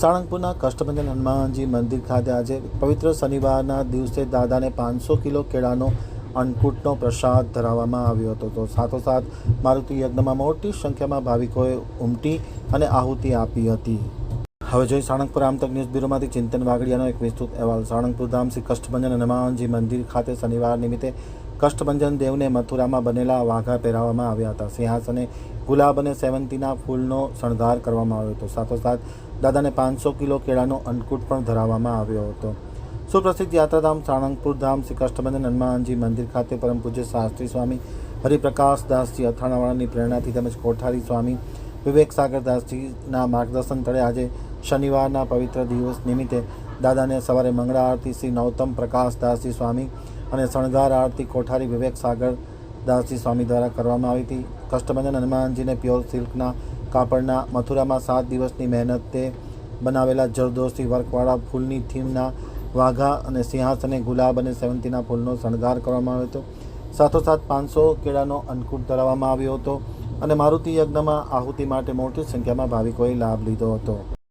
સાળંગપુરના કષ્ટભંજન હનુમાનજી મંદિર ખાતે આજે પવિત્ર શનિવારના દિવસે દાદાને પાંચસો કિલો કેળાનો અન્નકૂટનો પ્રસાદ ધરાવવામાં આવ્યો હતો. તો સાથોસાથ મારુતિ યજ્ઞમાં મોટી સંખ્યામાં ભાવિકોએ ઉમટી અને આહુતિ આપી હતી. હવે જોઈ સાળંગપુર આમતક ન્યૂઝ બ્યુરોમાંથી ચિંતન વાગડિયાનો એક વિસ્તૃત અહેવાલ. સાળંગપુર ધામ શ્રી કષ્ટભંજન હનુમાનજી મંદિર ખાતે શનિવાર નિમિત્તે કષ્ટભંજન દેવને મથુરામાં બનેલા વાઘા પહેરાવવામાં આવ્યા હતા. સિંહાસને ગુલાબ અને સેવંતીના ફૂલનો શણગાર કરવામાં આવ્યો હતો. સાથોસાથ દાદાને પાંચસો કિલો કેળાનો અન્નકૂટ પણ ધરાવવામાં આવ્યો હતો. સુપ્રસિદ્ધ યાત્રાધામ સાળંગપુર ધામ શ્રી કષ્ટભંજન હનુમાનજી મંદિર ખાતે પરમ પૂજ્ય શાસ્ત્રી સ્વામી હરિપ્રકાશ દાસજી અથાણાવાળાની પ્રેરણાથી તેમજ કોઠારી સ્વામી વિવેક સાગરદાસજીના માર્ગદર્શન તળે આજે શનિવારના પવિત્ર દિવસ નિમિત્તે દાદાને સવારે મંગળા આરતી શ્રી નૌતમ પ્રકાશ દાસજી સ્વામી અને શણગાર આરતી કોઠારી વિવેક સાગર દાસજી સ્વામી દ્વારા કરવામાં આવી હતી. કષ્ટભંજન હનુમાનજીને પ્યોર સિલ્કના કાપડના મથુરામાં સાત દિવસની મહેનતે બનાવેલા જરદોશી વર્કવાળા ફૂલની થીમના વાઘા અને સિંહાસને ગુલાબ અને સેવંતીના ફૂલનો શણગાર કરવામાં આવ્યો હતો. સાથોસાથ પાંચસો કેળાનો અન્નકૂટ ધરાવવામાં આવ્યો હતો અને મારુતિ યજ્ઞમાં આહુતિ માટે મોટી સંખ્યામાં ભાવિકોએ લાભ લીધો હતો.